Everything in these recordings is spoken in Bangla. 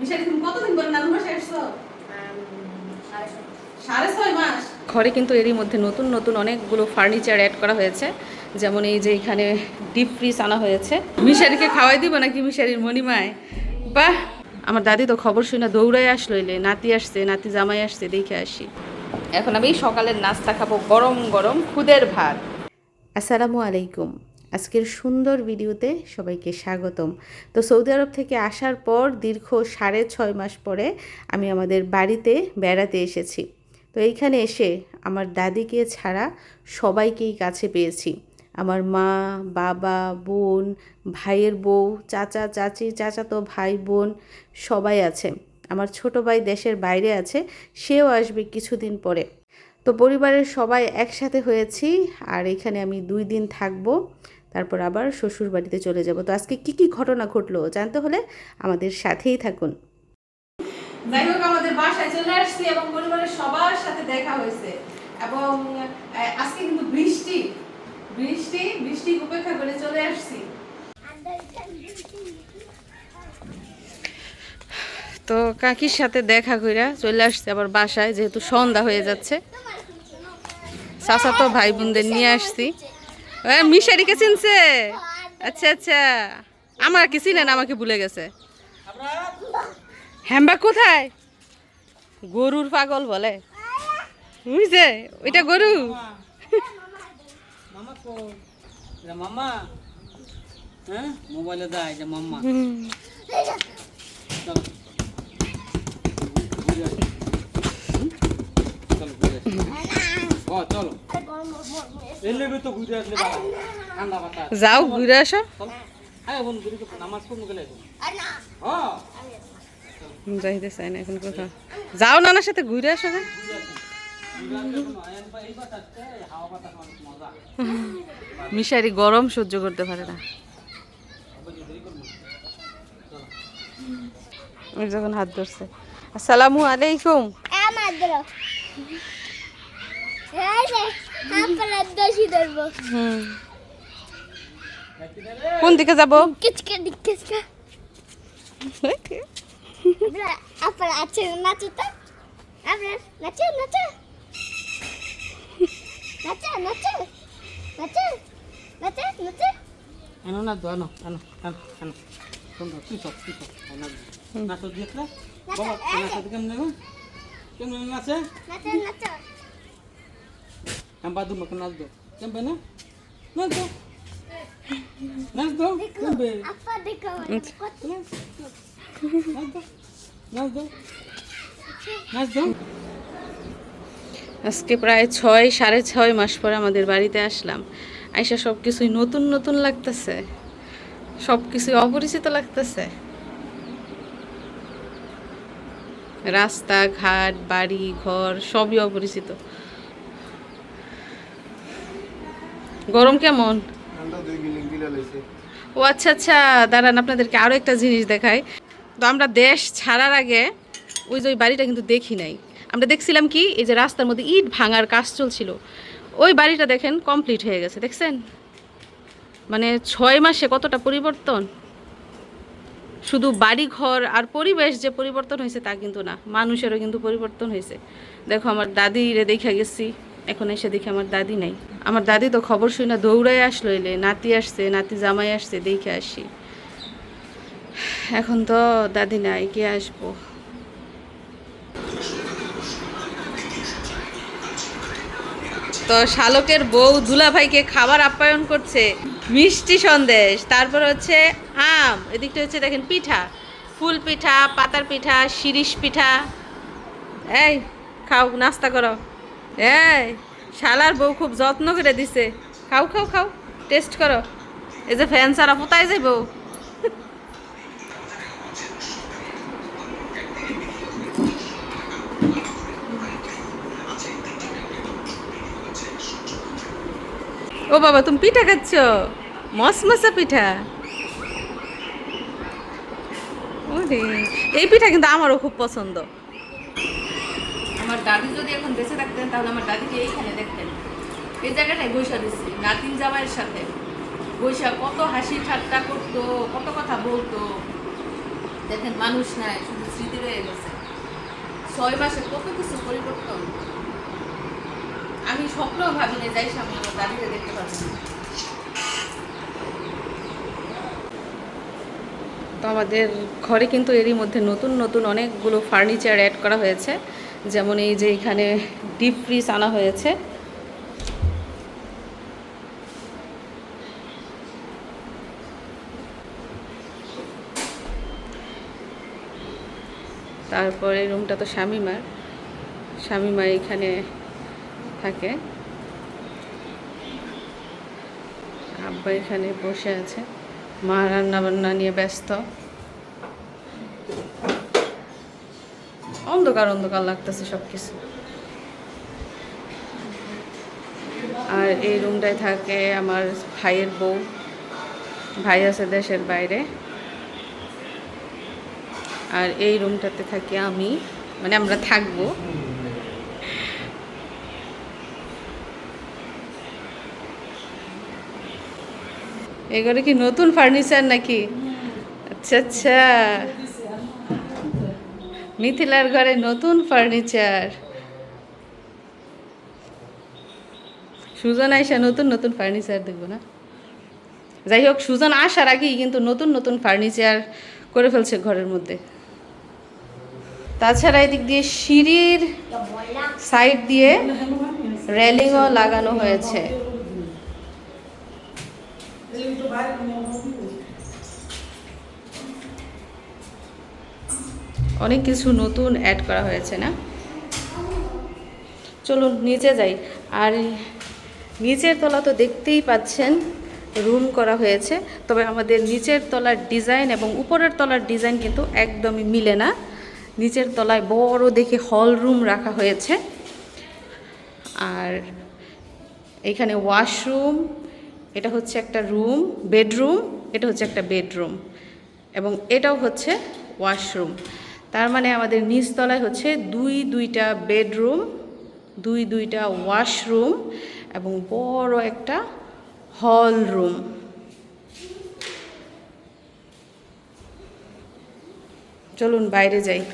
মিশালি তুমি কতদিন পরে নানু বাসায় আসছো সাড়ে ছয় মাস? ঘরে কিন্তু এরই মধ্যে নতুন নতুন অনেকগুলো ফার্নিচার অ্যাড করা হয়েছে। যেমন এই যে এখানে ডিপ ফ্রিজ আনা হয়েছে। মিশারিকে খাওয়াই দিব নাকি মিশারির মণিমায়? বাহ! আমার দাদি তো খবর শুনে দৌড়াই আসলো এলে নাতি আসছে নাতি জামাই আসছে দেখে আসি। এখন আমি সকালের নাস্তা খাব গরম গরম খুদের ভাত। আসসালামু আলাইকুম। আজকের সুন্দর ভিডিওতে সবাইকে স্বাগতম। তো সৌদি আরব থেকে আসার পর দীর্ঘ সাড়ে ছয় মাস পরে আমি আমাদের বাড়িতে বেড়াতে এসেছি। তো এইখানে এসে আমার দাদিকে ছাড়া সবাইকেই কাছে পেয়েছি। আমার মা, বাবা, বোন, ভাইয়ের বউ, চাচা, চাচি, চাচাতো ভাই, বোন সবাই আছে। আমার ছোট ভাই দেশের বাইরে আছে, সেও আসবে কিছুদিন পরে। তো পরিবারের সবাই একসাথে হয়েছি আর এখানে আমি দুই দিন থাকব। তারপর আবার শ্বশুর বাড়িতে চলে যাব। তো আজকে কি কি ঘটনা ঘটলো জানতে হলে আমাদের সাথেই থাকুন। যাই হোক আমাদের বাসায় চলে আসছি এবং পরিবারের সবার সাথে দেখা হয়েছে। এবং আজকে কিন্তু বৃষ্টি। বৃষ্টি বৃষ্টি উপেক্ষা করে চলে আসছি। তো কাকির সাথে দেখা কইরা চলে আসছে আবার বাসায় যেহেতু সন্ধ্যা হয়ে যাচ্ছে। চাচা তো ভাই বোনদের নিয়ে আসছি। মিশারিকে চিনছে? আচ্ছা আচ্ছা। আমার কি চিনেন আমাকে ভুলে গেছে। হ্যাম্বা কোথায়? গরুর পাগল বলে। বুঝছে ওইটা গরু। হ্যাঁ? মোবাইলে দেয় যে মাম্মা। চলো। ঘুরে আসি। হুম? চলো। যাও ঘুরে আসো। চলো হ্যাঁ হ্যাঁ। যাইতে চাই না এখন কোথাও। যাও নানার সাথে ঘুরে আসো না মিশারি গরম সহ্য করতে পারে না। ওই যখন হাত ধরছে। আসসালামু আলাইকুম। কোন দিকে যাব? আপনার আছে নাচো তো। আপনার নাচো নাচো। নাচো নাচো। নাচো নাচো নাচো। আনো না আনো আনো আনো আনো। সুন্দর তুই সব তুই সব নাচ দিয়ে বাবা নাচ কেমন কেমন নাচে নাচো নাচো। আজকে প্রায় ছয় সাড়ে ছয় মাস পরে আমাদের বাড়িতে আসলাম। আইসা সব কিছুই নতুন নতুন লাগতেছে। সব কিছুই অপরিচিত লাগতেছে। রাস্তাঘাট বাড়ি ঘর সবই অপরিচিত। গরম কেমন? ও আচ্ছা আচ্ছা দাঁড়ান আপনাদেরকে আরও একটা জিনিস দেখাই। তো আমরা দেশ ছাড়ার আগে ওই যে ওই বাড়িটা কিন্তু দেখি নাই। আমরা দেখছিলাম কি এই যে রাস্তার মধ্যে ইট ভাঙার কাজ চলছিল। ওই বাড়িটা দেখেন কমপ্লিট হয়ে গেছে দেখছেন? মানে ছয় মাসে কতটা পরিবর্তন? শুধু বাড়ি ঘর আর পরিবেশ যে পরিবর্তন হয়েছে তা কিন্তু না মানুষেরও কিন্তু পরিবর্তন হয়েছে। দেখো আমার দাদিরে দেখা গেছি। এখন এসে দেখি আমার দাদি নাই। আমার দাদি তো খবর শুনে দৌড়ায় আসলো এলে, নাতি আসছে, নাতি জামাই আসছে, দেখে আসি। এখন তো দাদি নাই, কে আসব? তো শালকের বউ দুলাভাইকে খাবার আপ্যায়ন করছে। মিষ্টি সন্দেশ, তারপর হচ্ছে আম, এদিকটা হচ্ছে দেখেন পিঠা। ফুল পিঠা, পাতার পিঠা, শিরিষ পিঠা। এই, খাও, নাস্তা করো। এই, শালার বউ খুব যত্ন করে দিছে। খাও খাও খাও টেস্ট করো। এই যে ফ্যান সারা পোতায় যাইব। ও বাবা, তুমি পিঠা খাচ্ছ? মসমসা পিঠা। এই পিঠা কিন্তু আমারও খুব পছন্দ। আমার দাদি যদি এখন বেঁচে থাকতেন, তাহলে আমার দাদিকে এইখানে দেখতেন। এই জায়গাটায় বৈশা দিচ্ছি নাতিন জামাইয়ের সাথে। বৈশা কত হাসি ঠাট্টা করতো, কত কথা বলতো। দেখেন মানুষ নাই, শুধু স্মৃতি রয়ে গেছে। ছয় মাসে কত কিছু পরিবর্তন। আমি স্বপ্নও ভাবিনি যাই সামনে আমার দাঁড়িয়ে দেখতে পাচ্ছি। তো আমাদের ঘরে কিন্তু এরই মধ্যে নতুন নতুন অনেকগুলো ফার্নিচার অ্যাড করা হয়েছে। যেমন এই যে এখানে ডিপ ফ্রিজ আনা হয়েছে। তারপরে রুমটা তো স্বামীমার। স্বামীমা এখানে থাকে। আব্বা এখানে বসে আছে। মা রান্না বান্না নিয়ে ব্যস্ত। অন্ধকার অন্ধকার লাগতেছে সব কিছু আর এই রুমটায় থাকে আমার ভাইয়ের বউ। ভাই আছে দেশের বাইরে। আর এই রুমটাতে থাকি আমি মানে আমরা থাকব। এগুলো কি নতুন ফার্নিচার নাকি? আচ্ছা আচ্ছা। মিথিলার ঘরে নতুন ফার্নিচার সুজন আইসা নতুন নতুন ফার্নিচার দেখব না। যাই হোক, সুজন আসার আগেই কিন্তু নতুন নতুন ফার্নিচার করে ফেলছে ঘরের মধ্যে। তাছাড়া এদিক দিয়ে সিঁড়ির সাইড দিয়ে রেলিংও লাগানো হয়েছে। অনেক কিছু নতুন অ্যাড করা হয়েছে না? চলুন, নিচে যাই। আর নিচের তলা তো দেখতেই পাচ্ছেন রুম করা হয়েছে। তবে আমাদের নিচের তলার ডিজাইন এবং উপরের তলার ডিজাইন কিন্তু একদমই মিলে না। নিচের তলায় বড় দেখে হল রুম রাখা হয়েছে। আর এখানে ওয়াশরুম এটা হচ্ছে একটা রুম বেডরুম এটা হচ্ছে একটা বেডরুম এবং এটাও হচ্ছে ওয়াশরুম তার মানে আমাদের নিচতলায় হচ্ছে দুই দুইটা বেডরুম, দুই দুইটা ওয়াশরুম এবং বড় একটা হল রুম চলুন বাইরে যাই।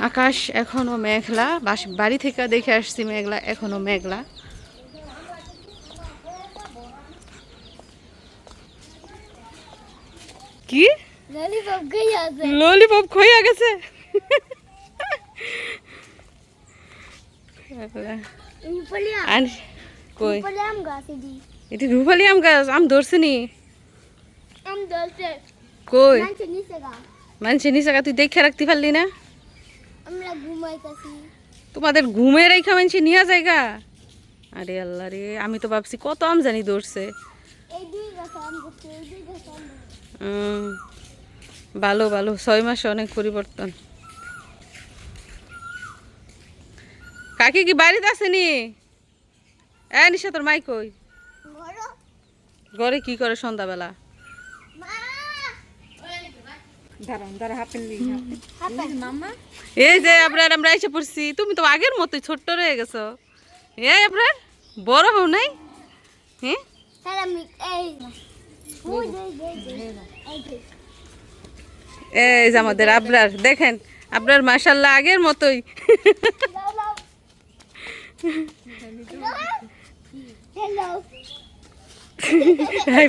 আকাশ এখনও মেঘলা, বাস- বাড়ি থেকে দেখে আসছি মেঘলা, এখনও মেঘলা। কি? ললিপপ খইয়া গেছে। কই? এটি। রুপালি আম গাছ আম ধরছে নি? কই? মানুষের নিচে তুই দেখে রাখতে পারলি না? তোমাদের ঘুমের রেখা মানুষ নিয়ে জায়গা? আরে আল্লাহ রে আমি তো ভাবছি কত আম জানি ধরছে। ভালো ভালো। ছয় মাসে অনেক পরিবর্তন। কাকি কি বাড়িতে আসেনি এ নিশা তোর মাই কই? ঘরে কি করে সন্ধ্যাবেলা? এই যে আপনার আমরা এসে পড়ছি। তুমি তো আগের মতোই ছোট্ট রয়ে গেছো। এই আপনার বড় হও নাই? হ্যাঁ এই যে আমাদের আবরার, দেখেন আপনার মাসাল্লাহ আগের মতোই।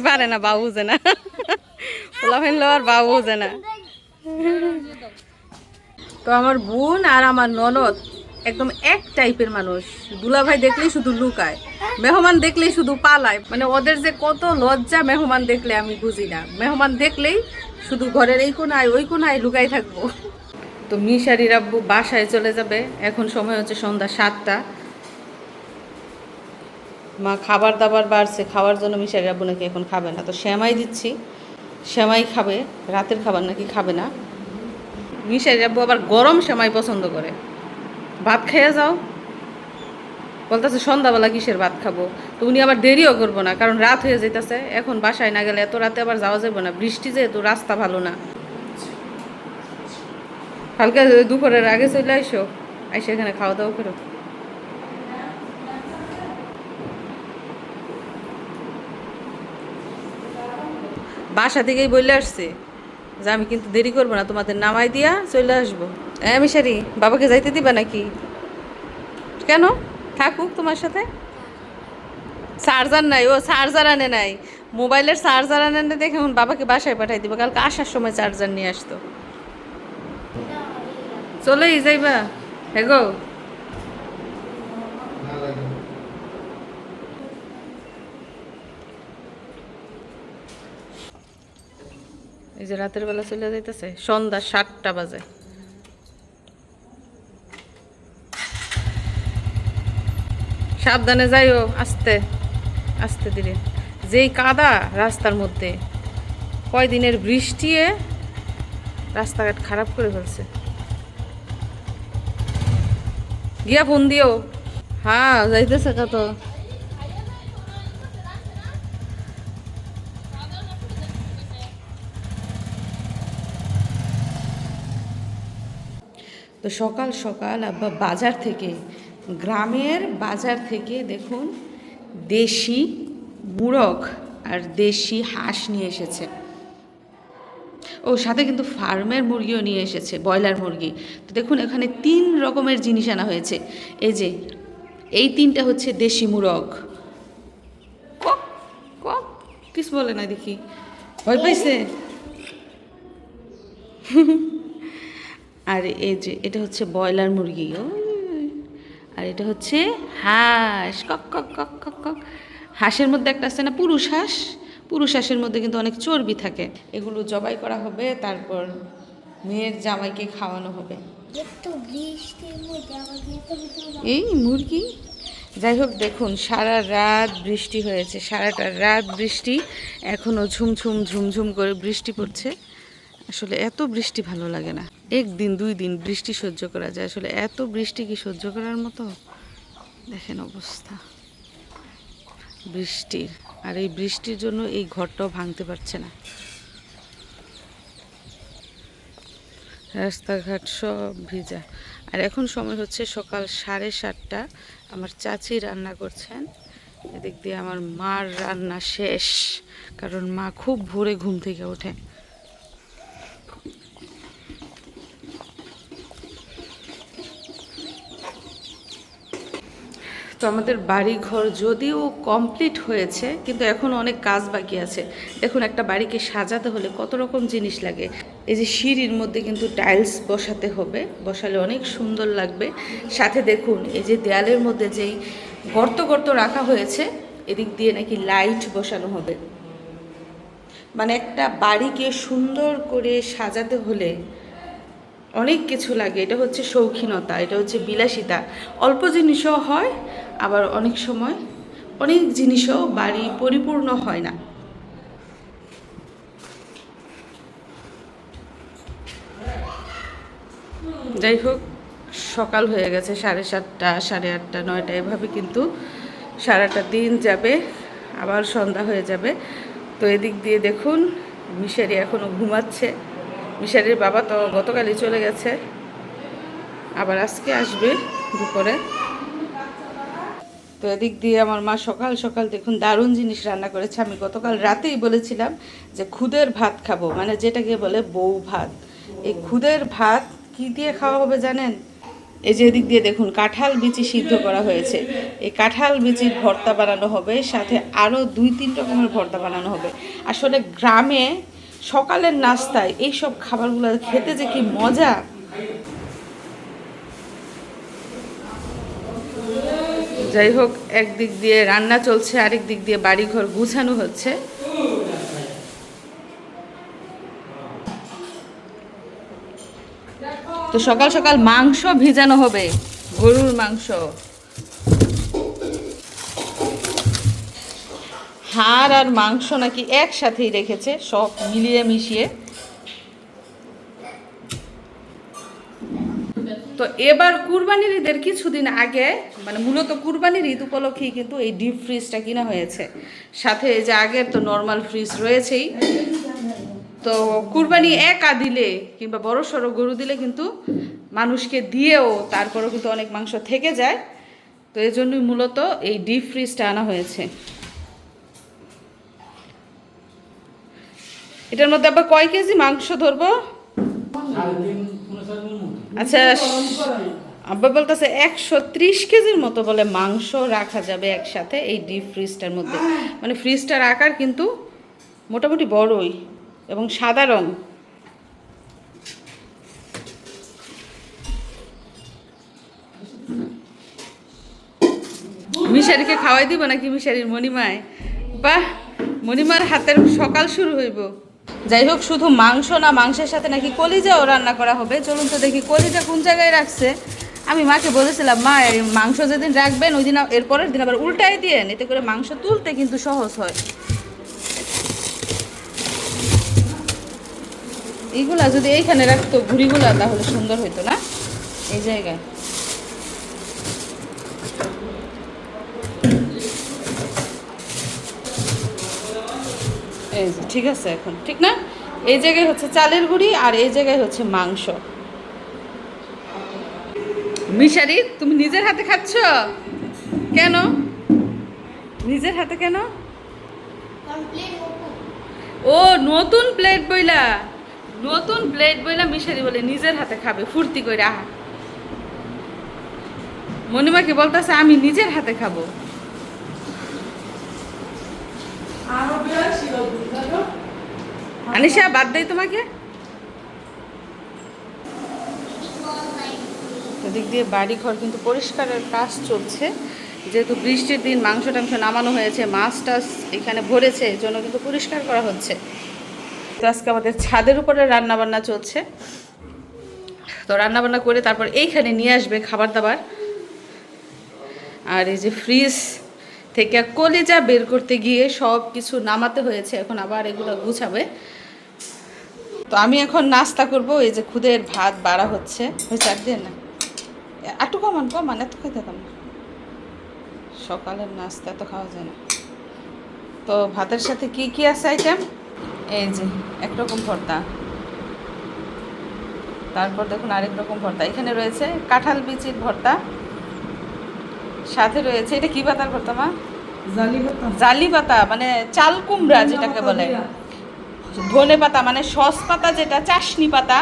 পারে না, বাবু বুঝে না। বাবু বুঝে না। তো আমার বোন আর আমার ননদ একদম এক টাইপের মানুষ। দুলাভাই দেখলেই শুধু লুকায়, মেহমান দেখলেই শুধু পালায়। মানে ওদের যে কত লজ্জা মেহমান দেখলে আমি বুঝি না। মেহমান দেখলেই শুধু ঘরের এই কোনায়, ওই কোনায় লুকাই থাকব। তো মিশারির আব্বু বাসায় চলে যাবে। এখন সময় হচ্ছে সন্ধ্যা সাতটা। মা খাবার দাবার বাড়ছে, খাওয়ার জন্য মিশারি আব্বু নাকি এখন খাবে না। তো শ্যামাই দিচ্ছি। শ্যামাই খাবে, রাতের খাবার নাকি খাবে না। মিশারি আব্বু আবার গরম শ্যামাই পছন্দ করে। ভাত খেয়ে যাও। বলতেছে, সন্ধ্যাবেলা কিসের ভাত খাব? তো উনি আবার দেরিও করব না, কারণ রাত হয়ে যেতেছে এখন বাসায় না গেলে এত রাতে আবার যাওয়া যাবে না। বৃষ্টি যেহেতু, রাস্তা ভালো না। কালকে দুপুরের আগে চলে আইসো, আইসে এখানে খাওয়া দাওয়া করো। বাসা থেকেই বলে আসছে যে আমি কিন্তু দেরি করব না, তোমাদের নামাই দিয়া চলে আসব। হ্যাঁ মিশারি, বাবাকে যাইতে দিবা নাকি? কেন? থাকুক তোমার সাথে। চার্জার নাই, ও চার্জার আনে নাই। মোবাইলের চার্জার আনে না দেখে এখন বাবাকে বাসায় পাঠাই দিব, কালকে আসার সময় চার্জার নিয়ে আসতো। চলেই যাইবা হ্যাঁ গো। এই যে রাতের বেলা চলে যাইতেছে, সন্ধ্যা সাতটা বাজে। সাবধানে যাইও আস্তে আস্তে ধীরে। যেই কাদা রাস্তার মধ্যে কয়দিনের বৃষ্টিয়ে রাস্তাঘাট খারাপ করে ফেলছে। গিয়া ফোন দিও। হ্যাঁ যাইতেছে কত তো সকাল সকাল আব্বা বাজার থেকে গ্রামের বাজার থেকে দেখুন দেশি মুরগ আর দেশি হাঁস নিয়ে এসেছে। ও, সাথে কিন্তু ফার্মের মুরগিও নিয়ে এসেছে, ব্রয়লার মুরগি। তো দেখুন, এখানে তিন রকমের জিনিস আনা হয়েছে। এই যে, এই তিনটা হচ্ছে দেশি মুরগ কক কক বলে না দেখি? ভয় পাইছে? আর এই যে, এটা হচ্ছে ব্রয়লার মুরগি। ও এটা হচ্ছে হাঁস। কক কক কক কক কক। হাঁসের মধ্যে একটা আছে না পুরুষ হাঁস? পুরুষ হাঁসের মধ্যে কিন্তু অনেক চর্বি থাকে। এগুলো জবাই করা হবে তারপর মেয়ের জামাইকে খাওয়ানো হবে। এই মুরগি? যাই হোক দেখুন সারা রাত বৃষ্টি হয়েছে সারাটা রাত বৃষ্টি। এখনও ঝুমঝুম ঝুমঝুম করে বৃষ্টি পড়ছে। আসলে এত বৃষ্টি ভালো লাগে না। একদিন, দুই দিন বৃষ্টি সহ্য করা যায়। আসলে এত বৃষ্টি কি সহ্য করার মতো? দেখেন অবস্থা। বৃষ্টির। আর এই বৃষ্টির জন্য এই ঘরটাও ভাঙতে পারছে না। রাস্তাঘাট সব ভিজা। আর এখন সময় হচ্ছে সকাল সাড়ে সাতটা। আমার চাচি রান্না করছেন। এদিক দিয়ে আমার মার রান্না শেষ। কারণ মা খুব ভোরে ঘুম থেকে ওঠে। তো আমাদের বাড়ি ঘর যদিও কমপ্লিট হয়েছে, কিন্তু এখন অনেক কাজ বাকি আছে। দেখুন, একটা বাড়িকে সাজাতে হলে কত রকম জিনিস লাগে। এই যে সিঁড়ির মধ্যে কিন্তু টাইলস বসাতে হবে, বসালে অনেক সুন্দর লাগবে। সাথে দেখুন, এই যে দেয়ালের মধ্যে যেই গর্ত গর্ত রাখা হয়েছে, এদিক দিয়ে নাকি লাইট বসানো হবে। মানে একটা বাড়িকে সুন্দর করে সাজাতে হলে অনেক কিছু লাগে। এটা হচ্ছে শৌখিনতা, এটা হচ্ছে বিলাসিতা। অল্প জিনিসও হয়, আবার অনেক সময় অনেক জিনিসও বাড়ি পরিপূর্ণ হয় না। যাই হোক, সকাল হয়ে গেছে সাড়ে সাতটা, সাড়ে আটটা, নয়টা, এভাবে কিন্তু সারাটা দিন যাবে, আবার সন্ধ্যা হয়ে যাবে। তো এদিক দিয়ে দেখুন, মিশারি এখনও ঘুমাচ্ছে। মিশারির বাবা তো গতকালই চলে গেছে। আবার আজকে আসবে দুপুরে। তো এদিক দিয়ে আমার মা সকাল সকাল দেখুন দারুণ জিনিস রান্না করেছে। আমি গতকাল রাতেই বলেছিলাম যে খুদের ভাত খাব মানে যেটাকে বলে বউ ভাত। এই খুদের ভাত কি দিয়ে খাওয়া হবে জানেন? এই যে এদিক দিয়ে দেখুন কাঁঠাল বিচি সিদ্ধ করা হয়েছে। এই কাঁঠাল বিচির ভর্তা বানানো হবে, সাথে আরও দুই তিন রকমের ভর্তা বানানো হবে। আসলে গ্রামে সকালের নাস্তায় এই সব খাবারগুলো খেতে যে কি মজা? যাই হোক একদিক দিয়ে রান্না চলছে, আরেক দিক দিয়ে বাড়িঘর গুছানো হচ্ছে। তো সকাল সকাল মাংস ভিজানো হবে, গরুর মাংস। হাড় আর মাংস নাকি একসাথেই রেখেছে, সব মিলিয়ে মিশিয়ে। তো এবার কুরবানির ঈদের কিছুদিন আগে মানে মূলত কুরবানির ঈদ উপলক্ষেই কিন্তু এই ডিপ ফ্রিজটা কিনা হয়েছে। সাথে যে আগের তো নর্মাল ফ্রিজ রয়েছেই। তো কুরবানি একা দিলে কিংবা বড় সড়ো গরু দিলে কিন্তু মানুষকে দিয়েও তারপরেও কিন্তু অনেক মাংস থেকে যায়। তো এই জন্যই মূলত এই ডিপ ফ্রিজটা আনা হয়েছে। এটার মধ্যে আবার কয় কেজি মাংস ধরবো? আচ্ছা আব্বা বলতেছে একশো ত্রিশ কেজির মতো বলে মাংস রাখা যাবে একসাথে এই ডিপ ফ্রিজটার মধ্যে। মানে ফ্রিজটার আকার কিন্তু মোটামুটি বড়ই এবং সাদা রং। মিশারিকে খাওয়াই দিব নাকি মিশারির মণিমায়? বাহ মণিমার হাতের সকাল শুরু হইব। যাই হোক, শুধু মাংস না, মাংসের সাথে নাকি কলিজাও রান্না করা হবে। চলুন তো দেখি কলিজা কোন জায়গায় রাখছে। আমি মাকে বলেছিলাম, মা মাংস যেদিন রাখবেন, ওই দিন আ- এর দিন আবার উল্টাই দিয়ে এতে করে মাংস তুলতে কিন্তু সহজ হয়। এইগুলা যদি এইখানে রাখতো ঘুড়িগুলা তাহলে সুন্দর হইতো না? এই জায়গায়। এই যে, ঠিক আছে এখন ঠিক না? এই জায়গায় হচ্ছে চালের গুঁড়ি আর এই জায়গায় হচ্ছে মাংস। মিশারি তুমি নিজের হাতে খাচ্ছ? কেন? নিজের হাতে কেন? ও নতুন প্লেট বইলা। নতুন প্লেট বইলা মিশারি বলে নিজের হাতে খাবে ফুর্তি করে আহা মনিমাকে বলতেছে আমি নিজের হাতে খাব। আনিশা, বাদ দেয় তোমাকে। এদিক দিয়ে বাড়ি ঘর কিন্তু পরিষ্কারের কাজ চলছে। যেহেতু বৃষ্টির দিন মাংস টাংস নামানো হয়েছে, মাছ টাছ এখানে ভরেছে এই জন্য কিন্তু পরিষ্কার করা হচ্ছে। তো আজকে আমাদের ছাদের উপরে রান্নাবান্না চলছে। তো রান্নাবান্না করে তারপর এইখানে নিয়ে আসবে খাবার দাবার আর এই যে ফ্রিজ থেকে কলিজা বের করতে গিয়ে সব কিছু নামাতে হয়েছে, এখন আবার এগুলো গুছাবে। তো আমি এখন নাস্তা করব এই যে খুদের ভাত বাড়া হচ্ছে। হয়েছে আর দিয়ে না একটু কমান কমান এত খেতে না সকালের নাস্তা এত খাওয়া যায় না। তো ভাতের সাথে কি কি আছে আইটেম এই যে একরকম ভর্তা। তারপর দেখুন আরেক রকম ভর্তা। এখানে রয়েছে কাঁঠাল বিচির ভর্তা। সাথে রয়েছে এটা কি পাতার ভর্তা মা? জালি পাতা। মানে চাল কুমড়া যেটাকে বলে। ধনে পাতা মানে সস পাতা যেটা, চাশনি পাতা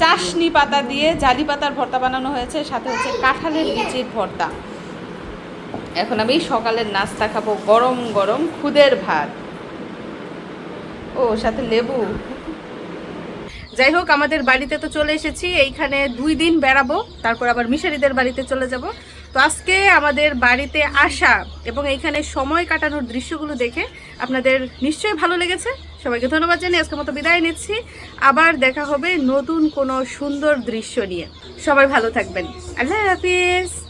চাশনি পাতা দিয়ে জালি পাতার ভর্তা বানানো হয়েছে, সাথে হচ্ছে কাঁঠালের বিচির ভর্তা। এখন আমি সকালের নাস্তা খাব গরম গরম খুদের ভাত। ও, সাথে লেবু। যাই হোক, আমাদের বাড়িতে তো চলে এসেছি, এইখানে দুই দিন বেড়াবো, তারপর আবার মিশারিদের বাড়িতে চলে যাব। তো আজকে আমাদের বাড়িতে আসা এবং এখানে সময় কাটানোর দৃশ্যগুলো দেখে আপনাদের নিশ্চয়ই ভালো লেগেছে। সবাইকে ধন্যবাদ জানিয়ে আজকের মতো বিদায় নিচ্ছি। আবার দেখা হবে নতুন কোনো সুন্দর দৃশ্য নিয়ে। সবাই ভালো থাকবেন। আল্লাহ হাফিজ।